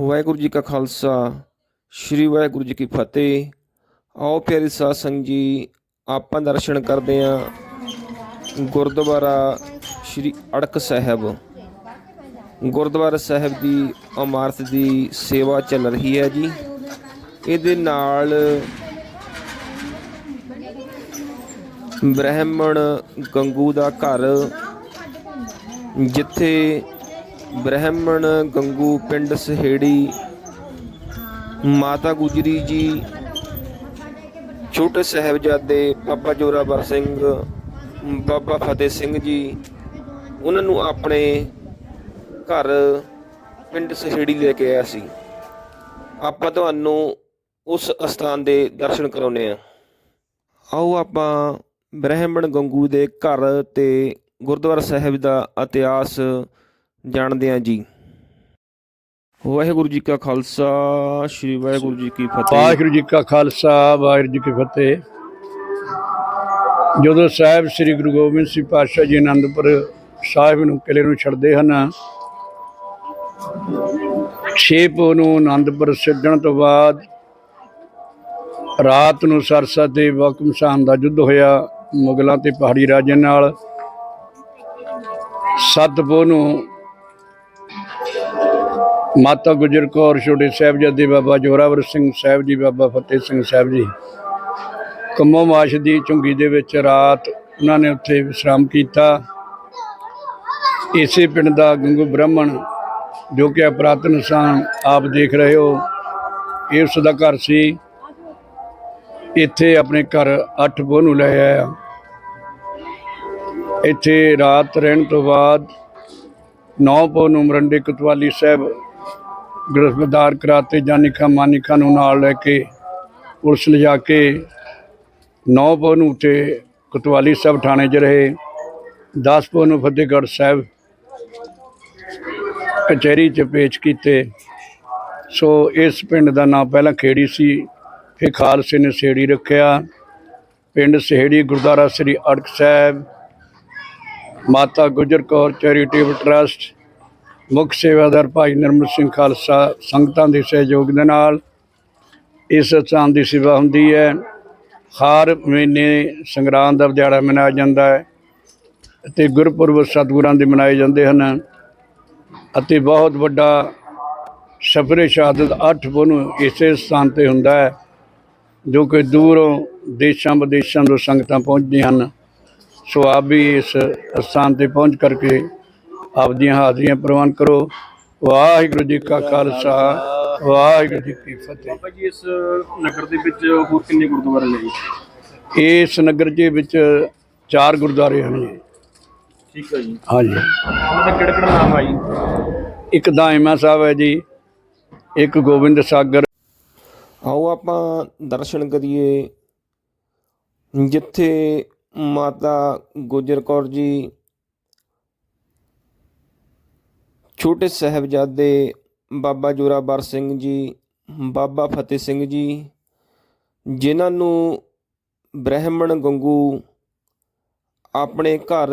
ਵਾਹਿਗੁਰੂ ਜੀ ਕਾ ਖਾਲਸਾ, ਸ੍ਰੀ ਵਾਹਿਗੁਰੂ ਜੀ ਕੀ ਫਤਿਹ। ਆਓ ਪਿਆਰੇ ਸਾਧ ਸੰਗਤ ਜੀ, ਆਪਾਂ ਦਰਸ਼ਨ ਕਰਦੇ ਹਾਂ ਗੁਰਦੁਆਰਾ ਸ੍ਰੀ ਅੜਕ ਸਾਹਿਬ। ਗੁਰਦੁਆਰਾ ਸਾਹਿਬ ਦੀ ਇਮਾਰਤ ਦੀ ਸੇਵਾ ਚੱਲ ਰਹੀ ਹੈ ਜੀ। ਇਹਦੇ ਨਾਲ ਬ੍ਰਾਹਮਣ ਗੰਗੂ ਦਾ ਘਰ, ਜਿੱਥੇ ਬ੍ਰਾਹਮਣ, ਗੰਗੂ, ਪਿੰਡ ਸਹੇੜੀ, ਮਾਤਾ ਗੁਜਰੀ ਜੀ, ਛੋਟੇ ਸਾਹਿਬਜ਼ਾਦੇ ਬਾਬਾ ਜੋਰਾਵਰ ਸਿੰਘ, ਬਾਬਾ ਫਤਿਹ ਸਿੰਘ ਜੀ, ਉਹਨਾਂ ਨੂੰ ਆਪਣੇ ਘਰ ਪਿੰਡ ਸਹੇੜੀ ਲੈ ਕੇ ਆਇਆ ਸੀ। ਆਪਾਂ ਤੁਹਾਨੂੰ ਉਸ ਅਸਥਾਨ ਦੇ ਦਰਸ਼ਨ ਕਰਾਉਨੇ ਆ ਆਓ ਆਪਾਂ ਬ੍ਰਾਹਮਣ, ਗੰਗੂ ਦੇ ਘਰ ਤੇ ਗੁਰਦੁਆਰਾ ਸਾਹਿਬ ਦਾ ਇਤਿਹਾਸ ਜਾਣਦੇ ਹਾਂ ਜੀ। ਵਾਹਿਗੁਰੂ ਜੀ ਕਾ ਖਾਲਸਾ, ਸ੍ਰੀ ਵਾਹਿਗੁਰੂ ਜੀ ਕੀ ਫਤਿਹ। ਵਾਹਿਗੁਰੂ ਜੀ ਕਾ ਖਾਲਸਾ, ਵਾਹਿਗੁਰੂ ਜੀ ਕੀ ਫਤਿਹ। ਜਦੋਂ ਸਾਹਿਬ ਸ੍ਰੀ ਗੁਰੂ ਗੋਬਿੰਦ ਸਿੰਘ ਪਾਤਸ਼ਾਹ ਜੀ ਅਨੰਦਪੁਰ ਸਾਹਿਬ ਨੂੰ ਕਿਲੇ ਨੂੰ ਛੱਡਦੇ ਹਨ, ਛੇ ਪੋ ਨੂੰ ਅਨੰਦਪੁਰ ਛੱਡਣ ਤੋਂ ਬਾਅਦ ਰਾਤ ਨੂੰ ਸਰਸਾ ਤੇ ਵਕਮਸਾਨ ਦਾ ਯੁੱਧ ਹੋਇਆ, ਮੁਗਲਾਂ ਤੇ ਪਹਾੜੀ ਰਾਜਿਆਂ ਨਾਲ। ਸੱਤ ਪੋ ਨੂੰ ਮਾਤਾ ਗੁਜਰ ਕੌਰ, ਛੋਟੇ ਸਾਹਿਬਜ਼ਾਦੇ ਬਾਬਾ ਜੋਰਾਵਰ ਸਿੰਘ ਸਾਹਿਬ ਜੀ, ਬਾਬਾ ਫਤਿਹ ਸਿੰਘ ਸਾਹਿਬ ਜੀ। ਕੰਮੋ ਮਾਸ਼ ਦੀ ਝੁੰਗੀ ਦੇ ਵਿੱਚ ਰਾਤ ਉਹਨਾਂ ਨੇ ਉੱਥੇ ਵਿਸ਼ਰਾਮ ਕੀਤਾ। ਇਸੇ ਪਿੰਡ ਦਾ ਗੰਗੂ ਬ੍ਰਾਹਮਣ, ਜੋ ਕਿ ਪ੍ਰਾਤਨ ਸਥਾਨ ਆਪ ਦੇਖ ਰਹੇ ਹੋ, ਇਹ ਉਸ ਦਾ ਘਰ ਸੀ। ਇੱਥੇ ਆਪਣੇ ਘਰ ਅੱਠ ਬੋਹ ਨੂੰ ਲੈ ਆਇਆ। ਇੱਥੇ ਰਾਤ ਰਹਿਣ ਤੋਂ ਬਾਅਦ ਨੌ ਪੋ ਨੂੰ ਮਰੰਡੇ ਕਤਵਾਲੀ ਸਾਹਿਬ ਗ੍ਰਿਫਤਾਰ ਕਰਾਤੇ ਜਾਨਿਖਾ ਮਾਨਿਖਾ ਨੂੰ ਨਾਲ ਲੈ ਕੇ ਪੁਲਿਸ ਲਿਜਾ ਕੇ ਨੌ ਪੋ ਨੂੰ ਤੇ ਕਤਵਾਲੀ ਸਾਹਿਬ ਥਾਣੇ 'ਚ ਰਹੇ। 10 ਪੋ ਨੂੰ ਫਤਿਹਗੜ੍ਹ ਸਾਹਿਬ ਕਚਹਿਰੀ 'ਚ ਪੇਸ਼ ਕੀਤੇ। ਸੋ ਇਸ ਪਿੰਡ ਦਾ ਨਾਮ ਪਹਿਲਾਂ ਖੇੜੀ ਸੀ, ਫਿਰ ਖਾਲਸੇ ਨੇ ਸੇੜੀ ਰੱਖਿਆ। ਪਿੰਡ ਸਹੇੜੀ ਗੁਰਦੁਆਰਾ ਸ੍ਰੀ ਅੜਕ ਸਾਹਿਬ, ਮਾਤਾ ਗੁਜਰ ਕੌਰ ਚੈਰੀਟੇਬਲ ਟਰਸਟ ਮੁੱਖ ਸੇਵਾਦਾਰ ਭਾਈ ਨਰਮਲ ਸਿੰਘ ਖਾਲਸਾ ਸੰਗਤਾਂ ਦੇ ਸਹਿਯੋਗ ਦੇ ਨਾਲ ਇਸ ਸਥਾਨ ਦੀ ਸੇਵਾ ਹੁੰਦੀ ਹੈ। ਹਰ ਮਹੀਨੇ ਸੰਗਰਾਂਦ ਦਾ ਦਿਹਾੜਾ ਮਨਾਇਆ ਜਾਂਦਾ ਹੈ ਅਤੇ ਗੁਰਪੁਰਬ ਸਤਿਗੁਰਾਂ ਦੇ ਮਨਾਏ ਜਾਂਦੇ ਹਨ ਅਤੇ ਬਹੁਤ ਵੱਡਾ ਸਫਰੇ ਸ਼ਹਾਦਤ ਅੱਠ ਨੂੰ ਇਸੇ ਸਥਾਨ ਤੇ ਹੁੰਦਾ ਹੈ ਜੋ ਕਿ ਦੂਰੋਂ ਦੇਸ਼ਾਂ ਵਿਦੇਸ਼ਾਂ ਤੋਂ ਸੰਗਤਾਂ ਪਹੁੰਚਦੀਆਂ ਹਨ। ਸੋ ਆਪ ਵੀ ਇਸ ਸਥਾਨ ਤੇ ਪਹੁੰਚ ਕਰਕੇ ਆਪਦੀਆਂ ਹਾਜ਼ਰੀਆਂ ਪ੍ਰਵਾਨ ਕਰੋ। ਵਾਹਿਗੁਰੂ ਜੀ ਕਾ ਖਾਲਸਾ ਵਾਹਿਗੁਰੂ ਜੀ ਕੀ ਫਤਿਹ। ਬਾਬਾ ਜੀ ਇਸ ਨਗਰ ਦੇ ਵਿੱਚ ਹੋਰ ਕਿੰਨੇ ਗੁਰਦੁਆਰੇ ਨੇ ਜੀ? ਇਸ ਨਗਰ ਦੇ ਵਿੱਚ ਚਾਰ ਗੁਰਦੁਆਰੇ ਹਨ ਜੀ। ਠੀਕ ਹੈ ਜੀ। ਹਾਂਜੀ। ਉਹਨਾਂ ਦਾ ਕਿਹੜਾ ਕਿਹੜਾ ਨਾਮ ਆ ਜੀ? ਇੱਕ ਦਾਇਮਾ ਸਾਹਿਬ ਹੈ ਜੀ ਇੱਕ ਗੋਬਿੰਦ ਸਾਗਰ। ਆਓ ਆਪਾਂ ਦਰਸ਼ਨ ਕਰੀਏ। ਜਿੱਥੇ ਮਾਤਾ ਗੁਜਰ ਕੌਰ ਜੀ ਛੋਟੇ ਸਾਹਿਬਜ਼ਾਦੇ ਬਾਬਾ ਜੋਰਾਵਰ ਸਿੰਘ ਜੀ, ਬਾਬਾ ਫਤਿਹ ਸਿੰਘ ਜੀ, ਜਿਨ੍ਹਾਂ ਨੂੰ ਬ੍ਰਾਹਮਣ ਗੰਗੂ ਆਪਣੇ ਘਰ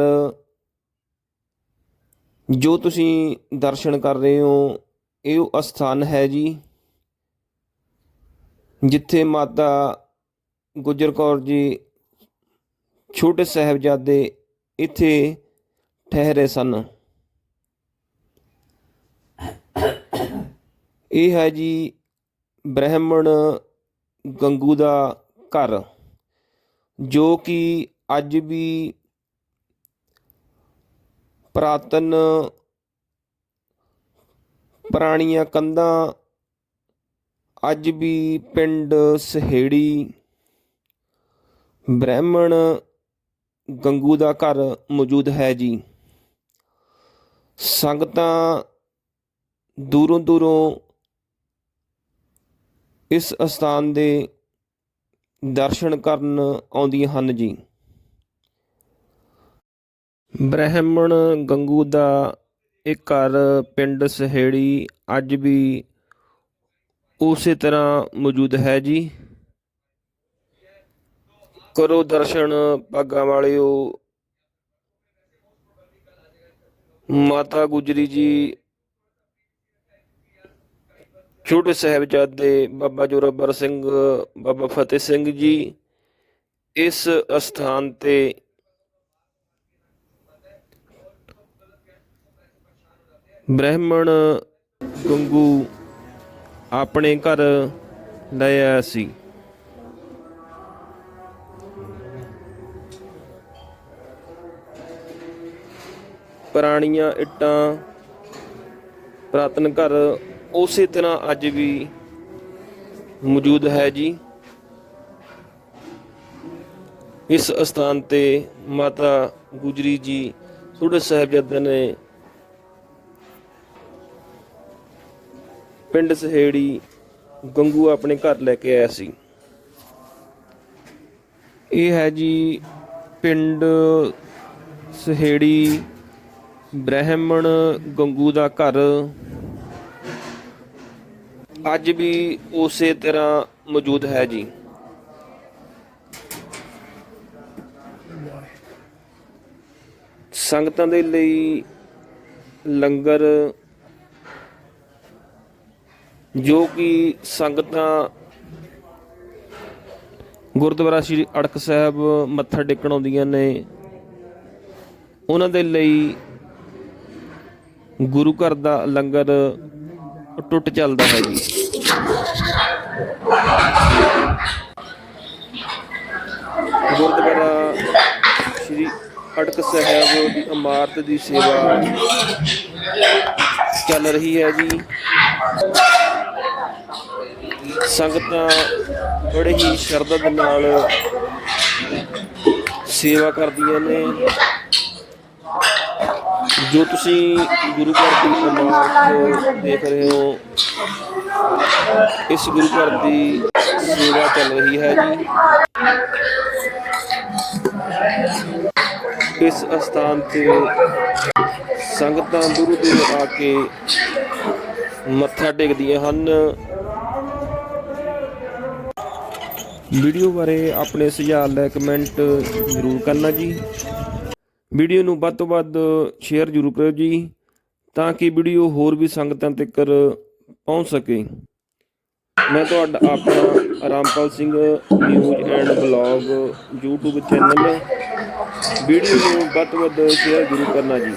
ਜੋ ਤੁਸੀਂ ਦਰਸ਼ਨ ਕਰ ਰਹੇ ਹੋ, ਇਹ ਉਹ ਅਸਥਾਨ ਹੈ ਜੀ, ਜਿੱਥੇ ਮਾਤਾ ਗੁਜਰ ਕੌਰ ਜੀ ਛੋਟੇ ਸਾਹਿਬਜ਼ਾਦੇ ਇੱਥੇ ਠਹਿਰੇ ਸਨ। ਇਹ ਹੈ ਜੀ ਬ੍ਰਹਿਮਣ ਗੰਗੂ ਦਾ ਘਰ, ਜੋ ਕਿ ਅੱਜ ਵੀ ਪ੍ਰਾਤਨ ਪੁਰਾਣੀਆਂ ਕੰਧਾਂ, ਅੱਜ ਵੀ ਪਿੰਡ ਸਹੇੜੀ ਬ੍ਰਾਹਮਣ ਗੰਗੂ ਦਾ ਘਰ ਮੌਜੂਦ ਹੈ ਜੀ। ਸੰਗਤਾਂ ਦੂਰੋਂ ਦੂਰੋਂ ਇਸ ਅਸਥਾਨ ਦੇ ਦਰਸ਼ਨ ਕਰਨ ਆਉਂਦੀਆਂ ਹਨ ਜੀ। ਬ੍ਰਾਹਮਣ ਗੰਗੂ ਦਾ ਇਹ ਘਰ ਪਿੰਡ ਸਹੇੜੀ ਅੱਜ ਵੀ ਉਸੇ ਤਰ੍ਹਾਂ ਮੌਜੂਦ ਹੈ ਜੀ। ਕਰੋ ਦਰਸ਼ਨ ਭਾਗਾਂ ਵਾਲਿਓ। ਮਾਤਾ ਗੁਜਰੀ ਜੀ ਛੋਟੇ ਸਾਹਿਬਜ਼ਾਦੇ ਬਾਬਾ ਜੋਰਾਵਰ ਸਿੰਘ, ਬਾਬਾ ਫਤਿਹ ਸਿੰਘ ਜੀ ਇਸ ਅਸਥਾਨ ਤੇ ਬ੍ਰਾਹਮਣ ਗੰਗੂ ਆਪਣੇ ਘਰ ਲੈ ਆਇਆ ਸੀ। ਪੁਰਾਣੀਆਂ ਇੱਟਾਂ, ਪ੍ਰਾਤਨ ਘਰ ਉਸੇ ਤਰ੍ਹਾਂ ਅੱਜ ਵੀ ਮੌਜੂਦ ਹੈ ਜੀ। ਇਸ ਸਥਾਨ ਤੇ ਮਾਤਾ ਗੁਜਰੀ ਜੀ ਥੋੜੇ ਸਾਹਿਬਜ਼ਾਦੇ ਨੇ ਪਿੰਡ ਸਹੇੜੀ ਗੰਗੂ ਆਪਣੇ ਘਰ ਲੈ ਕੇ ਆਇਆ ਸੀ। ਇਹ ਹੈ ਜੀ ਪਿੰਡ ਸਹੇੜੀ ਬ੍ਰਾਹਮਣ ਗੰਗੂ ਦਾ ਘਰ। ਅੱਜ ਵੀ ਉਸੇ ਤਰ੍ਹਾਂ ਮੌਜੂਦ ਹੈ ਜੀ। ਸੰਗਤਾਂ ਦੇ ਲਈ ਲੰਗਰ ਜੋ ਕਿ ਸੰਗਤਾਂ ਗੁਰਦੁਆਰਾ ਸ੍ਰੀ ਅੜਕ ਸਾਹਿਬ ਮੱਥਾ ਟੇਕਣ ਆਉਂਦੀਆਂ ਨੇ, ਉਹਨਾਂ ਦੇ ਲਈ ਗੁਰੂ ਘਰ ਦਾ ਲੰਗਰ ਟੁੱਟ ਚੱਲਦਾ ਹੈ ਜੀ। ਗੁਰਦੁਆਰਾ ਸ੍ਰੀ ਅੜਕ ਸਾਹਿਬ ਦੀ ਇਮਾਰਤ ਦੀ ਸੇਵਾ ਚੱਲ ਰਹੀ ਹੈ ਜੀ। ਸੰਗਤਾਂ ਬੜੇ ਹੀ ਸ਼ਰਧਾ ਦੇ ਨਾਲ ਸੇਵਾ ਕਰਦੀਆਂ ਨੇ। ਜੋ ਤੁਸੀਂ ਗੁਰੂ ਘਰ ਦੀ ਇਮਾਰਤ ਦੇਖ ਰਹੇ ਹੋ, ਇਸ ਗੁਰੂ ਘਰ ਦੀ ਸੇਵਾ ਚੱਲ ਰਹੀ ਹੈ ਜੀ। ਇਸ ਅਸਥਾਨ ਤੇ ਸੰਗਤਾਂ ਦੂਰੋਂ ਦੂਰੋਂ ਆ ਕੇ ਮੱਥਾ ਟੇਕਦੀਆਂ ਹਨ। ਵੀਡੀਓ ਬਾਰੇ ਆਪਣੇ ਸੁਝਾਅ ਲੈ ਕਮੈਂਟ ਜ਼ਰੂਰ ਕਰਨਾ ਜੀ। ਵੀਡੀਓ ਨੂੰ ਵੱਧ ਤੋਂ ਵੱਧ ਸ਼ੇਅਰ ਜ਼ਰੂਰ ਕਰਿਓ ਜੀ, ਤਾਂ ਕਿ ਵੀਡੀਓ ਹੋਰ ਵੀ ਸੰਗਤਾਂ ਤੱਕ ਪਹੁੰਚ ਸਕੇ। ਮੈਂ ਤੁਹਾਡਾ, ਆਪਣਾ Rampal Singh news and blog YouTube channel video ਨੂੰ ਵੱਧ ਤੋਂ ਵੱਧ ਸ਼ੇਅਰ ਜ਼ਰੂਰ ਕਰਨਾ ਜੀ।